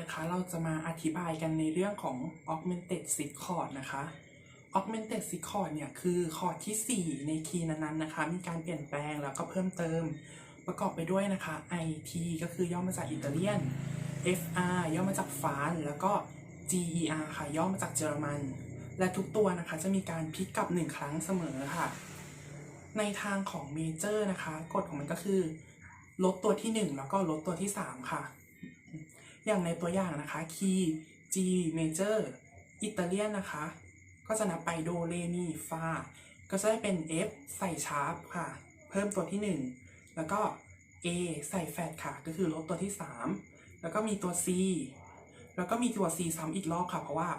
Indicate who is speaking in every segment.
Speaker 1: นะคะเราจะมาอธิบายกันในเรื่องของ augmented six chord นะคะ augmented six chord เนี่ยคือคอร์ดที่ 4 ในคีย์นั้นๆนะคะ มีการเปลี่ยนแปลงแล้วก็เพิ่มเติม ประกอบไปด้วยนะคะ IT ก็คือย่อมาจากอิตาเลียน FR ย่อมาจากฟรานแล้วก็ GER ค่ะย่อมาจากเยอรมัน และทุกตัวนะคะจะมีการพลิกกลับหนึ่งครั้งเสมอค่ะ ในทางของเมเจอร์นะคะ กฎของมันก็คือลดตัวที่ 1 แล้วก็ลดตัวที่ 3 ค่ะ อย่างในตัวอย่างนะคะคีย์ G major อิตาเลียนนะคะ ก็จะนับไปโดเรมีฟาก็จะได้เป็น F ใส่ชาร์ปค่ะ เพิ่มตัวที่ 1 แล้วก็ A ใส่แฟดค่ะ ก็คือลดตัวที่ 3 แล้วก็มีตัว C แล้วก็มีตัว C ซ้ำอีกรอบค่ะ เพราะว่า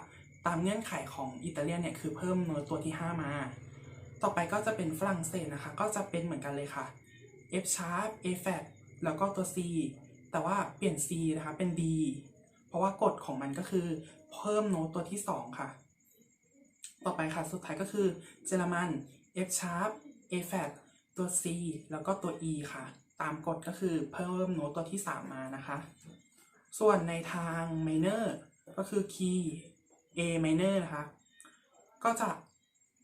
Speaker 1: ตามเงื่อนไขของอิตาเลียนเนี่ยคือเพิ่มโน้ตตัวที่ 5 มา ต่อไปก็จะเป็นฝรั่งเศสนะคะ ก็จะเป็นเหมือนกันเลยค่ะ F sharp A flat แล้วก็ตัว C แต่ว่าเปลี่ยน C นะคะเป็น D เพราะว่ากฎของมันก็คือเพิ่มโน้ตตัวที่ 2 ค่ะ ต่อไปค่ะ สุดท้ายก็คือเยอรมัน F sharp A flat ตัว C แล้วก็ตัว E ค่ะ ตามกฎก็คือเพิ่มโน้ตตัวที่ 3 มานะคะ ส่วนในทาง minor ก็คือ key A minor นะคะ ก็จะ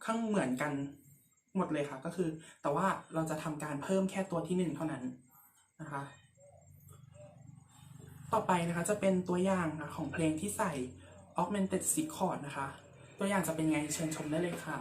Speaker 1: ข้างเหมือนกันหมดเลยค่ะ ก็คือ แต่ว่าเราจะทำการเพิ่มแค่ตัวที่หนึ่งเท่านั้นนะคะ ต่อไปนะคะจะเป็นตัวอย่างค่ะของเพลงที่ใส่ augmented C chord นะคะ ตัวอย่างจะเป็นไงเชิญชมได้เลยค่ะ